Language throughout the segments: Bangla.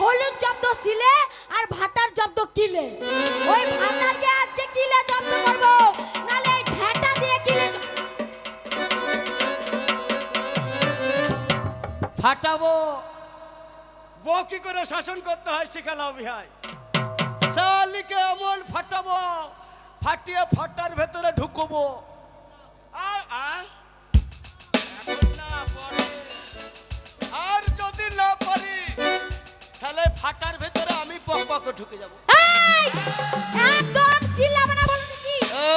হলুদ জব্দ সিলে আর ভাতার জব্দ কিলে। ওই ভাতারকে আজকে কিলে জব্দ করব? নালে দিয়ে কিলে ফাটাবো। বউ কি করে শাসন করতে হয় শিখালাও বিহাই। শালিকে এমন ফাটাবো ফাটিয়ে ফাটার ভেতরে ঢুকবো। আর। আর যদি না পারি তাহলে ফাটার ভেতরে আমি পক পক ঢুকে যাব। এই! একদম চিল্লাবে না বলে দিচ্ছি এ,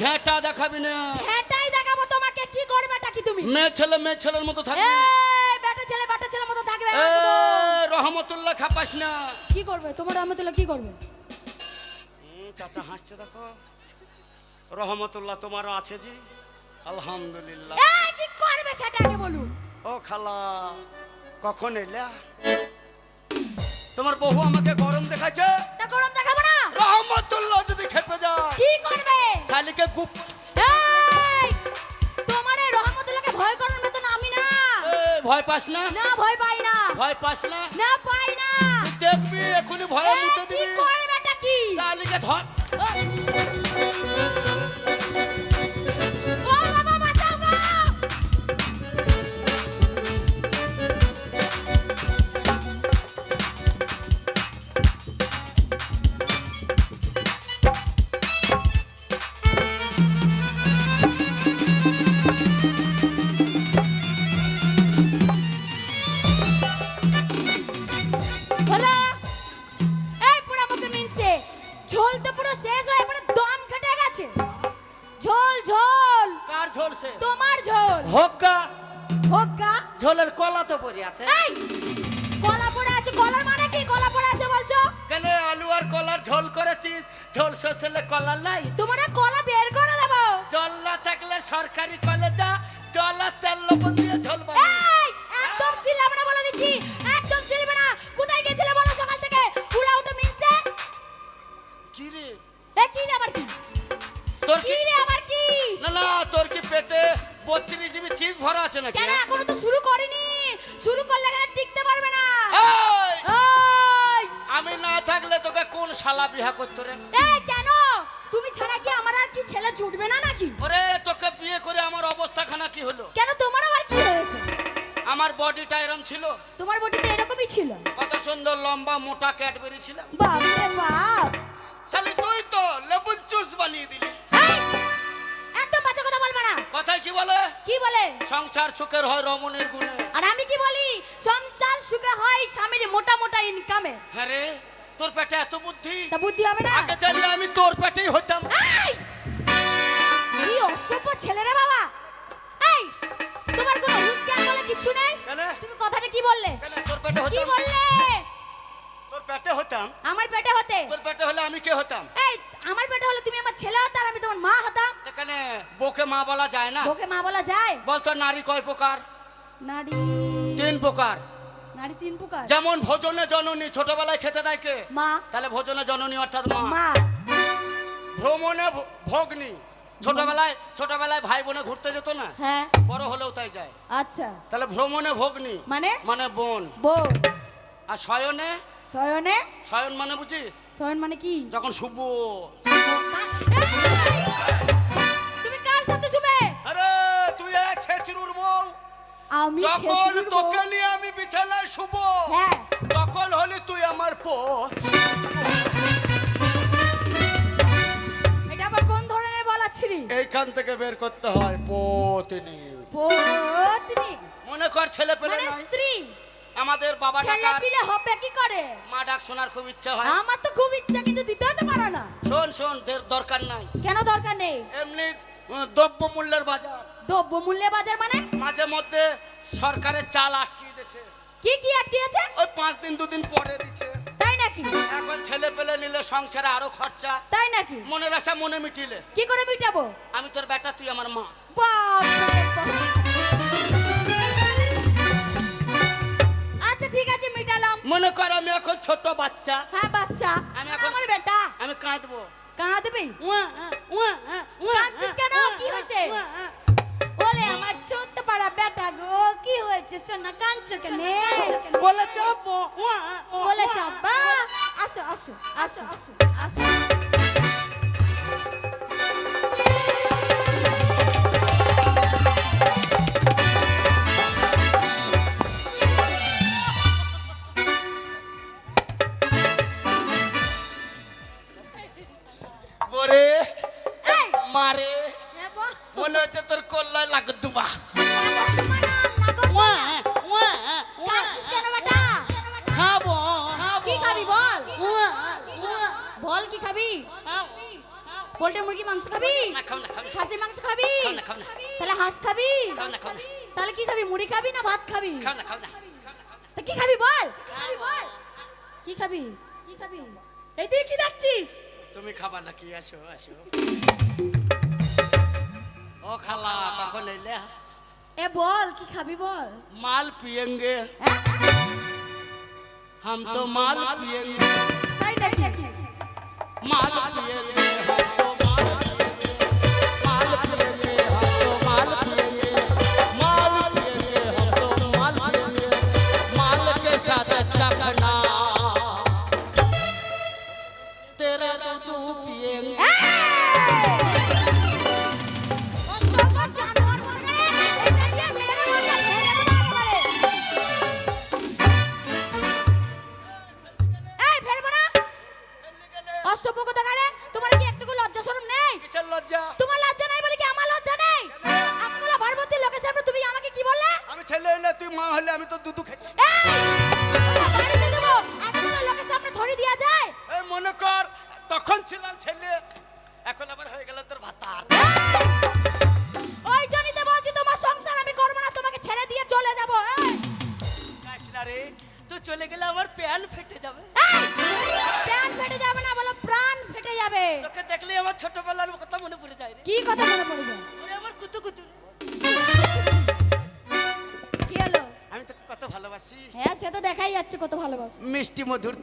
ঝেঁটা দেখাবি না। ঝেঁটাই দেখাবো তোমাকে কি করবেটা কি তুমি? মেয়ে ছেলে মেয়ে ছেলের মতো থাকবি। এই বেটা ছেলে বেটা ছেলে মতো থাকবে রহমতুল্লাহ খাপাস না। কি করবে? তোমার রহমতুল্লাহ কি করবে? চাচা হাসছে দেখো। রহমতুল্লাহ তোমারও আছে জি আলহামদুলিল্লাহ। কি করবে সেটা আগে বলুন। ও খালা কখন এলা? তোমার বহু আমাকে গরম দেখাচ্ছে তা গরম দেখাবো না? রহমতুল্লাহ যদি খেপে যায়। কি করবে? শালিকে গুপ। এই তোমার এই রহমতুল্লাহকে ভয় করার মতন আমি না। ভয় পাস না? না ভয় পাই না। ভয় পাস না? না পাই না। দেখবি এখনি ভয় মুতে দিবি কি করবে এটা কি? শালিকে ধর। ঝোল করেছিস? ঝোল শেষে কলা নাই? তোমার কলা বের করে দেবো। জল না থাকলে সরকারি কলেজা জল আর তেল লবণ দিয়ে ঝোল বানিয়ে এই একদম চিল্লাবে না বলে দিচ্ছি। একদম চিল্লাবে না। কোথায় গেছিলে বলো সকাল থেকে? উলা উঠে মিনছে। কি রে? এ কি রে আবার কি? তোর কি রে আবার কি? না না তোর কি পেটে বত্রিশ জিবি চিজ ভরা আছে নাকি? কেন এখনও তো শুরু করিনি। শুরু করলে এখানে টিকতে পারবে না? শালা বিহা করতো রে? এই কেন? তুমি ছাড়া কি আমার আর কি ছেলে জুটবে না নাকি? ওরে তোকে বিয়ে করে আমার অবস্থা খানা কি হলো? কেন তোমার আবার কি হয়েছে? আমার বডিটা এরম ছিল। তোমার বডিতে এরকমই ছিল? কত সুন্দর লম্বা মোটা ক্যাডবেরি ছিল। বাপ রে বাপ! শালি তুই তো লেবুন জুস বানিয়ে দিলি। একদম বাজে কথা বলবে না। কথায় কি বলে? কি বলে? সংসার সুখের হয় রমণীর গুণে। আর আমি কি বলি? সংসার সুখে হয় স্বামীর মোটা মোটা ইনকামে হ্যাঁ রে। তোর পেটে এত বুদ্ধি? তা বুদ্ধি হবে না। আগে জানলে আমি তোর পেটেই হতাম। এই! কি অসভ্য ছেলে রে বাবা। এই তোমার কোনো হুঁশ জ্ঞান বলে কিছু নেই? কেন? তুমি কথাটা কি বললে? কেন? তোর পেটে কি হতাম? বললে? তোর পেটে হতাম? আমার পেটে হতে। তোর পেটে হলে আমি কে হতাম? এই আমার পেটে হলে তুমি আমার ছেলে হতে আর আমি তোমার মা হতাম। সেখানে বউকে মা বলা যায় না? ওকে মা বলা যায়? বল তোর নারী কয় প্রকার? নারী। তিন প্রকার। নারী তিন প্রকার। যেমন ভোজনে জননী ছোটবেলায় খেতে দেয় কে? মা। তাহলে ভোজনে জননী অর্থাৎ মা। মা। ভ্রমণে ভ- ভগ্নী। ছোটবেলায় ছোটবেলায় ভাই বোনে ঘুরতে যেত না? হ্যাঁ। বড় হলেও তাই যায়। আচ্ছা। তাহলে ভ্রমণে ভগ্নী। মানে? মানে বোন। বউ আর শয়নে? শয়নে? শয়ন মানে বুঝিস? শয়ন মানে কি? যখন শুভ। এই! আমি যখন ছেঁচড়ির বউ। তোকে নিয়ে আমি বিছানায় শুভ হ্যাঁ। তখন হলি তুই আমার পো এটা আবার কোন ধরনের বলা ছিলি এইখান থেকে বের করতে হয় পতিনি। পত্নী? মনে কর ছেলে পেলে মানে নাই? স্ত্রী? আমাদের বাবা ছেলে ডাকার পিলে হবে কি করে? মা ডাক শোনার খুব ইচ্ছা হয়। আমার তো খুব ইচ্ছা কিন্তু দিতেও তো পারো না। শোন শোন দের- দরকার নাই। কেন দরকার নেই? এমনি দ্রব্য মূল্যের বাজার। দ্রব্য মূল্যে বাজার মানে? মাঝে মধ্যে সরকারের চাল আটকিয়ে দিচ্ছে কি কি আটকে আছে ওই পাঁচ দিন দুদিন পরে দিচ্ছে তাই নাকি? এখন ছেলে পেলে নিলে সংসারে আরও খরচা। তাই নাকি? মনের আশা মনে মিটিলে। কি করে মিটাবো? আমি তোর বেটা তুই আমার মা। বাপ রে বাপ। আচ্ছা ঠিক আছে মিটালাম। মনে কর আমি এখন ছোট বাচ্চা। হ্যাঁ বাচ্চা। আমি এখন- আমার বেটা। আমি কাঁদবো। কাঁদবি? কাঁদছিস কেন? কি হয়েছে? ওলে আমার ছোট্ট পাড়া বেটা গো কি হয়েছে? সোনা কাঁদছো কেনে? কোলে চাপবো বলে চাপা। আসো আসো আসো আসো আসো। দুবা কাঁদছিস কেন বেটা? খাব। কি খাবি বল? বল কি খাবি? পোল্ট্রি মুরগি মাংস খাবি? না না খাসি মাংস খাবি? না, না। তাহলে হাঁস খাবি? না না। তাহলে কি খাবি মুড়ি খাবি না ভাত খাবি? না না। তা কি খাবি বল? কি খাবি? কি খাবি? এই তুই কি দেখছিস? তুমি খাবার নাকি? আসো আসো। ও খালা কখন এলে এ বল কি খাবি বল माल पियेंगे হ্যাঁ? हम तो माल पियेंगे তাই নাকি माल पियेंगे हम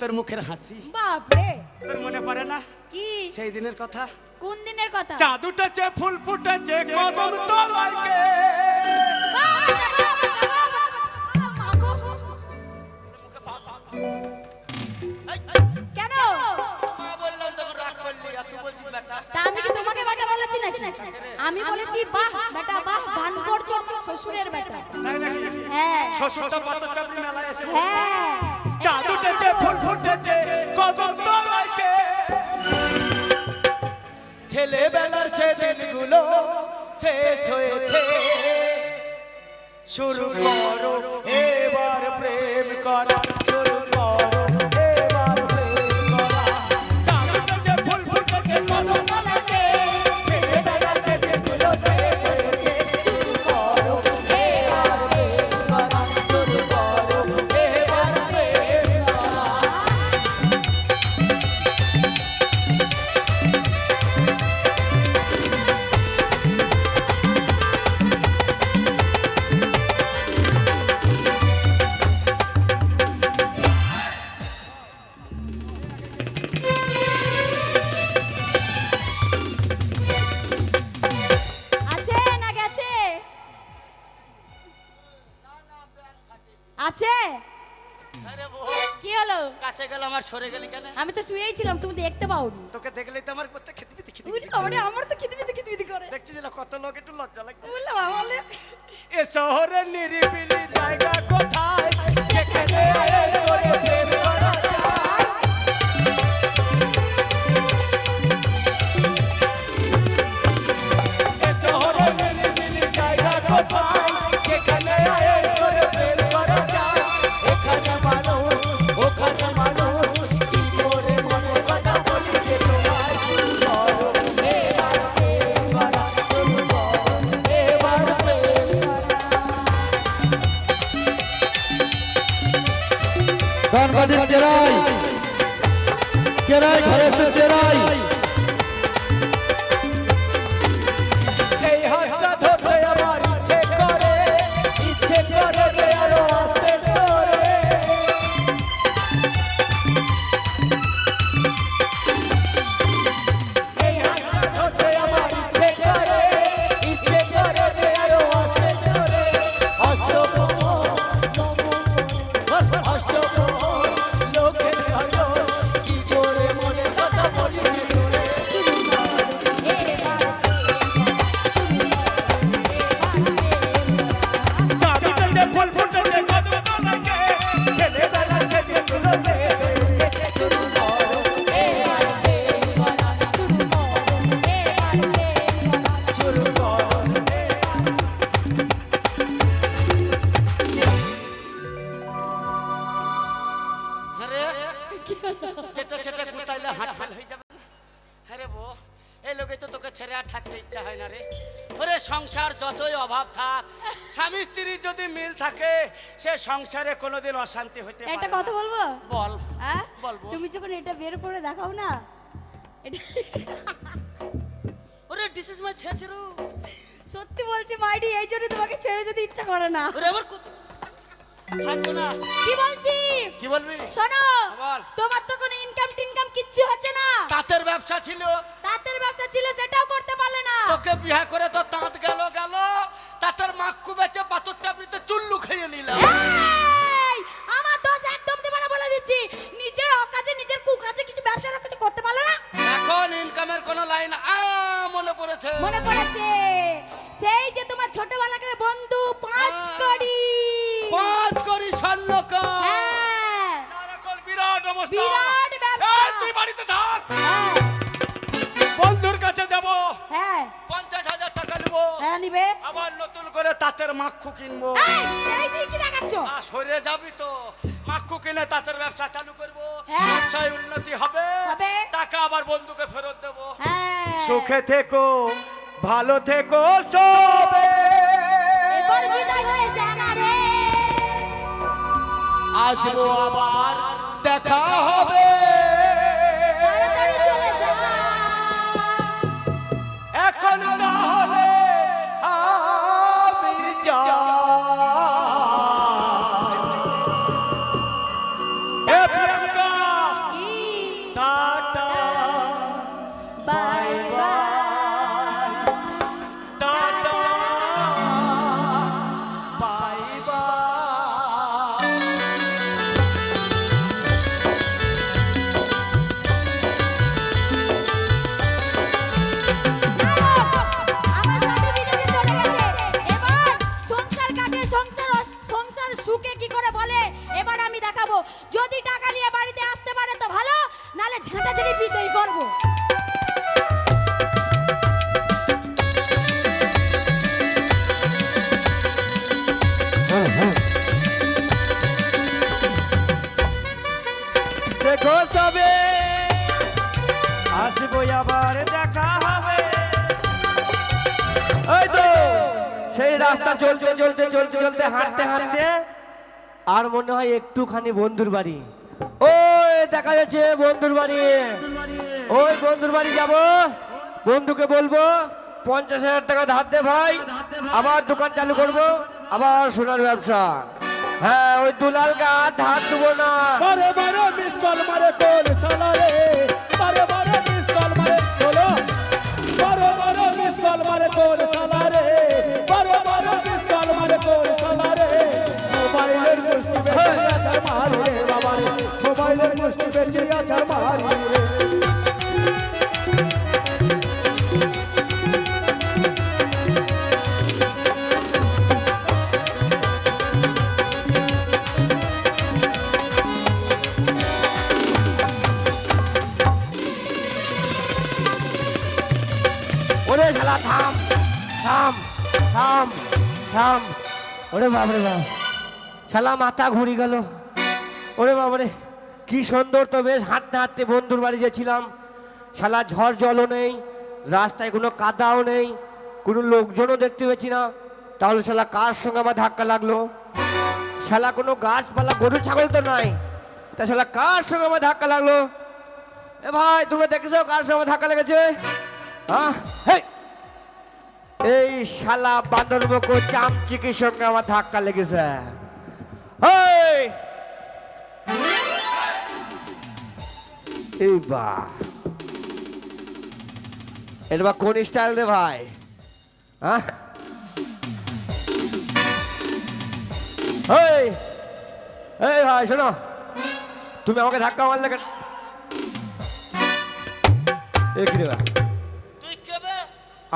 তোর মুখের হাসি। বাপরে। তোর মনে পড়ে না? কি? সেই দিনের কথা? কোন দিনের কথা? চাঁদ উঠেছে ফুল ফুটেছে কদম তলায় কেন? মা বললাম তখন রাগ করলি আর তুই বলছিস বেটা তা আমি কি তোমাকে বেটা বলেছি নাকি? আমি বলেছি বাহ বেটা বাহ গান করছ আমার শ্বশুরের বেটা। তাই নাকি? হ্যাঁ। শ্বশুরটা পাতা শুরু করো এবার প্রেম করা। আমি তো শুয়েই ছিলাম তুমি দেখতে পাওনি। তোকে দেখলেই তো আমার করতে খেতে পিতে খেতে উনি ওরে আমার তো খেতে খেতে খিদবিতে করে। দেখছিস না কত লোক একটু লজ্জা লাগছে। বললাম বলে এ শহরে নিরিবিলি জায়গা কোথায়? যেখানে আয়ে করে প্রেম করা গণপতির টেরাই কেরাই ঘরে এসে টেরাই অশান্তি হতে পারে একটা কথা বলব? বল হ্যাঁ? বলব। তুমি যখন এটা বের করে দেখাও না ওরে দিস ইজ মাই ছেচরু। সত্যি বলছি মাইডি এই জন্য তোমাকে ছেড়ে যেতে ইচ্ছা করে না। ওরে আবার কত থাকতো না। কি বলছি? কি বলবি? শোনো বল। তোমার তো কোনো ইনকাম টিনকাম কিচ্ছু হচ্ছে না। তাঁতের ব্যবসা ছিল। তাঁতের ব্যবসা ছিল সেটাও করতে পারলে না। তোকে বিয়ে করে তো তাঁত গেল গেল। তাঁতের মাক্কু বেচে পাথর চাপড়িতে চুল্লু খেয়ে নিলাম এই, আমার দোষ একদম দিচ্ছি নিজের অকাজে নিজের কুকাজে কিছু ব্যবসা কিছু করতে পারলে না? এখন ইনকামের কোনো লাইন আ মনে পড়েছে। মনে পড়েছে। সেই যে তোমার ছোটবেলাকার বন্ধু পাঁচ হ্যাঁ। কড়ি। পাঁচ করি স্বর্ণকার। হ্যাঁ। বিরাট অবস্থা। বিরাট ব্যবসা। তুই বাড়িতে থাক। হ্যাঁ, বন্ধুর কাছে যাব। হ্যাঁ। পঞ্চাশ হাজার টাকা নেব। হ্যাঁ নিবে। আবার নতুন করে তাঁতের মাক্ষু কিনবো। এই, তুই কি দেখাচ্ছ? আর সরে যাবি তো। মাক্ষু কিনে তাঁতের ব্যবসা চালু করব। হ্যাঁ। ব্যবসায় উন্নতি হবে। টাকা আবার বন্ধুকে ফেরত দেবো। হ্যাঁ। সুখে থেকো ভালো থেকো সবে। যা আসব আবার দেখা হবে। যা। এখন তাহলে আমি যাই। রাস্তা চলতে চলতে চলতে চলতে, হাঁটতে হাঁটতে আর মনে হয় একটুখানি বন্ধুর বাড়ি। ওই দেখা যাচ্ছে বন্ধুর বাড়ি। ওই বন্ধুর বাড়ি যাব। বন্ধুকে বলব, পঞ্চাশ হাজার টাকা ধার দে ভাই, আবার দোকান চালু করব, আবার সোনার ব্যবসা। হ্যাঁ ওই দুলাল গা ধার দেবো না। ওরে বাবরে বাপ। শালা মাথা ঘুরি গেল। ওরে বাবরে কি সুন্দর তো বেশ হাঁটতে হাঁটতে বন্ধুর বাড়ি গেছিলাম। শালা ঝড় জলও নেই, রাস্তায় কোনো কাদাও নেই, কোনো লোকজনও দেখতে পেয়েছি না। তাহলে শালা কার সঙ্গে আমার ধাক্কা লাগল? শালা কোনো গাছপালা, গরু, ছাগল তো নাই। তা শালা কার সঙ্গে আমার ধাক্কা লাগল? এ ভাই তুমি দেখেছ কার সঙ্গে আমার ধাক্কা লেগেছে? হ্যাঁ! এই শালা বাঁদর বকো চামচিকির সঙ্গে আমার ধাক্কা লেগেছে। বা। এটা বা কোন স্টাইল রে ভাই? হ্যাঁ এই! এই ভাই, শোনো। তুমি আমাকে ধাক্কা মারলে কেন? এ ভাই?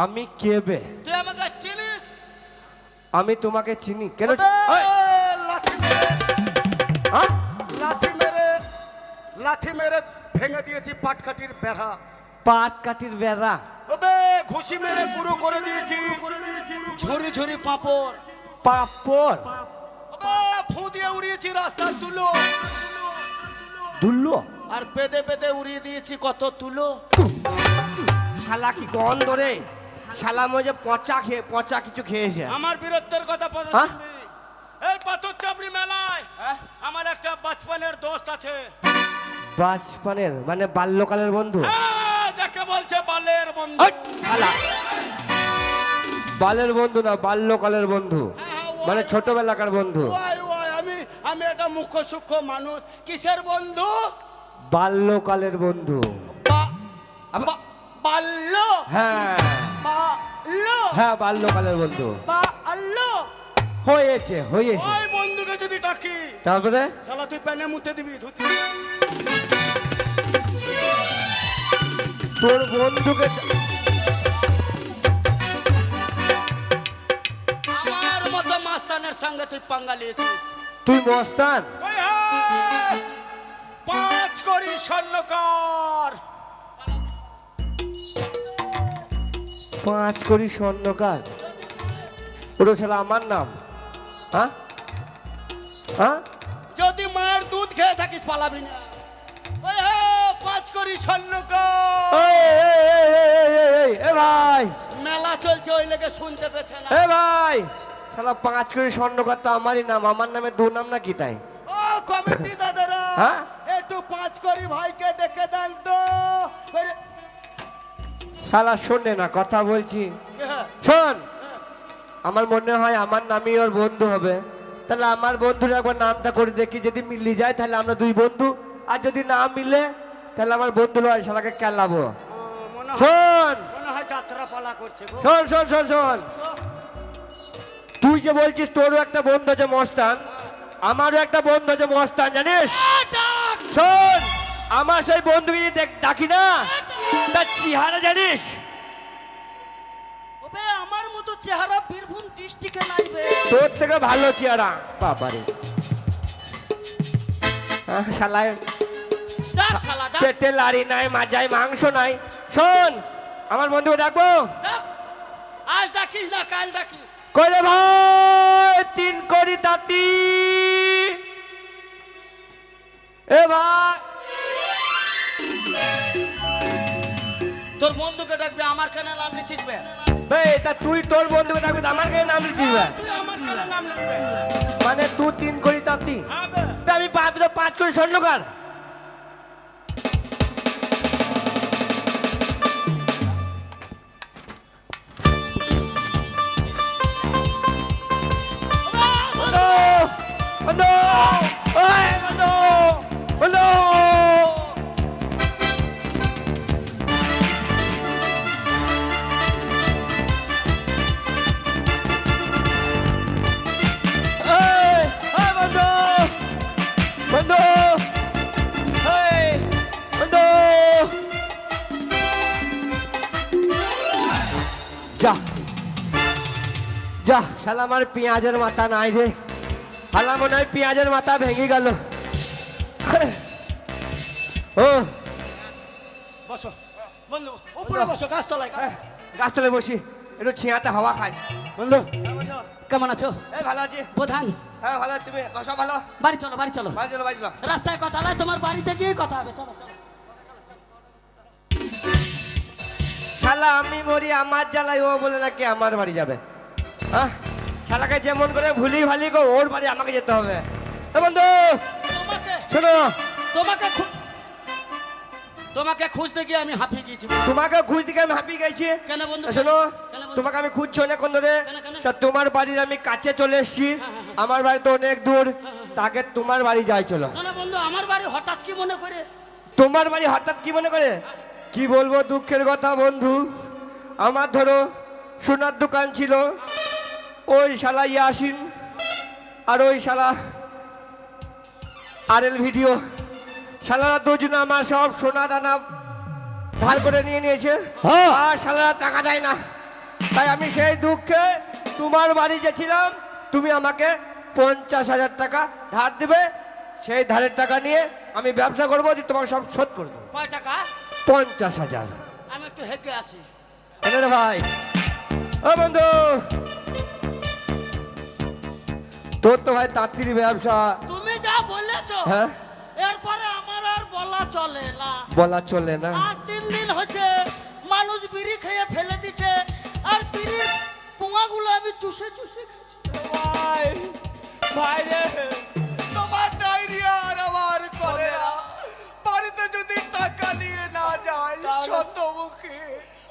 আমি কেবে? তুই আমাকে চিনিস? আমি তোমাকে চিনি। কেন লাঠি মেরে। হ্যাঁ? লাঠি মেরে লাঠি মেরে ভেঙে দিয়েছি পাটকাঠির বেড়া। পাট কাঠির বেড়া? ওবে ঘুষি মেরে পুরো করে দিয়েছি। ঝুরি ঝুরি পাঁপড়। পাপড়? ফু দিয়ে উড়িয়েছি রাস্তার তুলো। দুল্লো? আর বেঁধে বেঁধে উড়িয়ে দিয়েছি কত তুলো। শালা কি গন্ধ রে? শালা মজে পচা খেয়ে পচা কিছু খেয়েছে। আমার বীরত্বের কথা হ্যাঁ? এই পাথর চাপড়ি মেলায় আমার একটা বাচপানের দোস্ত আছে। বাচপানের মানে বাল্যকালের বন্ধু? হ্যাঁ, যাকে বলছে বালের বন্ধু। শালা। বালের বন্ধু না বাল্যকালের বন্ধু। মানে ছোটবেলাকার বন্ধু। আমি আমি একটা মুখ্য সূক্ষ্ম মানুষ। কিসের বন্ধু? বাল্যকালের বন্ধু। বাল্য। হ্যাঁ। বাল্য। হ্যাঁ বাল্যকালের বন্ধু। বাল্য। হয়েছে হয়েছে। ওই বন্ধুকে যদি ডাকি তারপরে শালা তুই প্যানে মুতে দিবি ধুতি। তোর বন্ধুকে আমার মতো মাস্তানের সঙ্গে তুই পাঙ্গা নিয়েছিস। তুই মস্তান? পাঁচ করি স্বর্ণকার। পাঁচ কোটি স্বর্ণকার। ওটা শালা আমার নাম। হ্যাঁ? হ্যাঁ? যদি মায়ের দুধ খেয়ে থাকিস পালাবি না। পাঁচ করি স্বর্ণকার। এ ভাই। মেলা চলছে ওই লেগে শুনতে পেছে না। এ ভাই। শালা পাঁচ কোটি স্বর্ণকার তো আমারই নাম। আমার নামে দু নাম না কি তাই? ও কমিটি দাদারা। হ্যাঁ? একটু পাঁচ করি ভাইকে ডেকে দেন তো। শালা শোনে না কথা বলছি। হ্যাঁ, শোন আমার মনে হয় আমার নামই ওর বন্ধু হবে। তাহলে আমার বন্ধুর একবার নামটা করে দেখি যদি মিলি যায় তাহলে আমরা দুই বন্ধু। আর যদি না মিলে তাহলে আমার বন্ধু নয় শালাকে কেলাবো। শোন! হয় যাত্রা পালা করছে গো। শোন শোন শোন শোন। তুই যে বলছিস তোরও একটা বন্ধু আছে মস্তান। আমারও একটা বন্ধু আছে মস্তান জানিস? শোন আমার সেই বন্ধুকে ডাকি না তার চেহারা জানিস? ওবে আমার মতো চেহারা বীরভূম ডিস্ট্রিক্টে নাইবে তোর থেকে ভালো চেহারা। বাবারে শালায়। ডাক শালা ডাক। পেটে লাড়ি নাই মাজায় মাংস নাই। শোন আমার বন্ধুকে ডাকবো? আজ ডাকিস না কাল ডাকিস। করে ভাই? তিন করি তাতি। এ ভাই। তোর বন্ধুকে ডাকবে আমার কানে নাম লিখিস বে। তা তুই তোর বন্ধুকে ডাকবি আমার কানে নাম লিখিস বে? তুই আমার কেন নাম লিখবে। মানে তুই তিন কোটি তাতি হ্যাঁ আমি পাঁচ তো পাঁচ কোটি স্বর্ণকার। আমার পেঁয়াজের মাথা নাই রে। শালা মনে হয় পেঁয়াজের মাথা ভেঙে গেল। ও। বসো। বন্ধু উপরে বসো গাছতলায় গাছতলে বসি একটু ছিঁয়াতে হাওয়া খাই। বন্ধু কেমন আছো? এই ভালো আছি। প্রধান। হ্যাঁ ভালো তুমি? বসো ভালো। বাড়ি চলো বাড়ি চলো। বাড়ি চলো বাড়ি চলো। রাস্তায় কথা নয় তোমার বাড়িতে গিয়ে কথা হবে। চলো চলো। শালা আমি মরি আমার জ্বালাই ও বলে নাকি আমার বাড়ি যাবে। হ্যাঁ শালাকে যেমন করে ভুলি ভালি গো ওর বাড়ি আমাকে যেতে হবে। বন্ধু শোনো। তোমাকে তোমাকে খুঁজতে গিয়ে আমি হাঁপিয়ে গিয়েছি। তোমাকে খুঁজ দিকে আমি হাঁপিয়ে গেছি কেন বন্ধু? শোনো তোমাকে আমি খুঁজছি অনেকক্ষণ ধরে? তা তোমার বাড়ির আমি কাছে চলে এসেছি। আমার বাড়ি তো অনেক দূর। তাকে তোমার বাড়ি যাই চলো। না বন্ধু আমার বাড়ি হঠাৎ কি মনে করে? তোমার বাড়ি হঠাৎ কি মনে করে? কি বলব দুঃখের কথা বন্ধু? আমার ধরো সোনার দোকান ছিল। ওই শালা ইয়াসিন আর ওই শালা আর এল ভিডিও। শালারা দুজন আমার সব সোনা দানা ধার করে নিয়ে নিয়েছে। আর শালারা টাকা দেয় না। তাই আমি সেই দুঃখে তোমার বাড়ি গেছিলাম। তুমি আমাকে পঞ্চাশ হাজার টাকা ধার দেবে। সেই ধারের টাকা নিয়ে আমি ব্যবসা করব দিয়ে তোমাকে সব শোধ করে দেবো। কয় টাকা? পঞ্চাশ হাজার। আমি একটু হেগে আসি। ভাই। ও বন্ধু তোর তো ভাই তাঁতির ব্যবসা। তুমি যা বলেছ হ্যাঁ? এরপরে আমার আর বলা চলে না। বলা চলে না। আজ তিন দিন হচ্ছে মানুষ বিড়ি খেয়ে ফেলে দিচ্ছে আর বিড়ির পোঙাগুলো আমি চুষে চুষে খাচ্ছি। ভাই ভাই রে তোমার ডায়রিয়া আর আমার কলেরা বাড়িতে যদি টাকা নিয়ে না যায় শতমুখী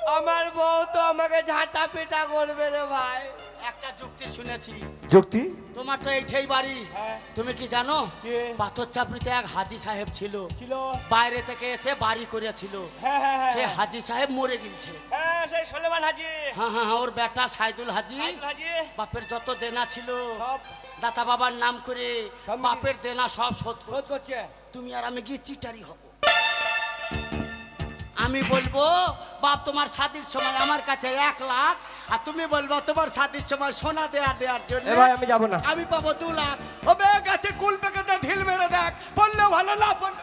আমার বউ তো আমাকে ঝাঁটা পিটা করবে রে ভাই। একটা যুক্তি শুনেছি। যুক্তি? তোমার তো এইটাই বাড়ি। হ্যাঁ। তুমি কি জানো? কি? পাথর চাপড়িতে এক হাজি সাহেব ছিল। ছিল? বাইরে থেকে এসে বাড়ি করেছিল। হ্যাঁ হ্যাঁ হ্যাঁ। সে হাজি সাহেব মরে গেছে হ্যাঁ সেই সোলেমান হাজি। হ্যাঁ হ্যাঁ হ্যাঁ, ওর বেটা সাইদুল হাজি। সাইদুল হাজি। বাপের যত দেনা ছিল সব। দাতা বাবার নাম করে সব মিলিয়ে- বাপের দেনা সব শোধ করে শোধ করছে। তুমি আর আমি গিয়ে চিটারি হব। আমি বলব বাপ তোমার শাদির সময় আমার কাছে এক লাখ আর তুমি বলব তোমার শাদির সময় সোনা দেয়া দেওয়ার জন্য ভাই আমি যাব না। আমি পাবো দু লাখ। ও বে গেছে কুল পেকেতে ঢিল মেরে দেখ পড়লে ভালো না বললে